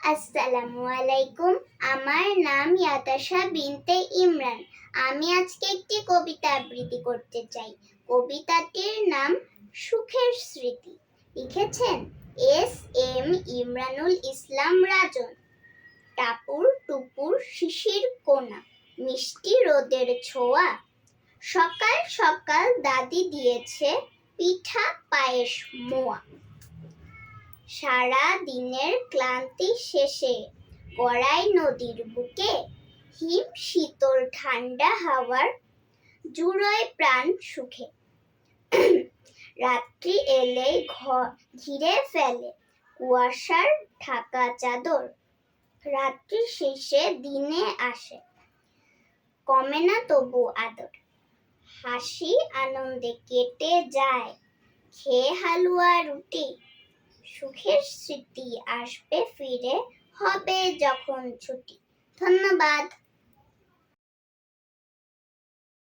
আসসালামু আলাইকুম আমার নাম ইয়াতাশা বিনতে ইমরান। আমি আজকে একটি কবিতা আবৃত্তি করতে চাই। কবিতাটির নাম সুখের স্মৃতি। লিখেছেন এস এম ইমরানুল ইসলাম রাজন। টাপুর টুপুর শিশির কোনা। মিষ্টি রোদের ছোঁয়া। সকাল সকাল দাদি দিয়েছে পিঠা পায়েস মোয়া। সারা দিনের ক্লান্তি শেষে গড়াই নদীর বুকে হিম শীতল ঠান্ডা হাওয়ার জুড়োয় প্রাণ সুখে। রাত্রি এলে ঘর ঘিরে ফেলে কুয়াশার ঢাকা চাদর। রাত্রি শেষে দিনে আসে, কমে না তবু আদর। হাসি আনন্দে কেটে যায়, খেয়ে হালুয়া রুটি। সুখের স্মৃতি আসবে ফিরে হবে যখন ছুটি। ধন্যবাদ।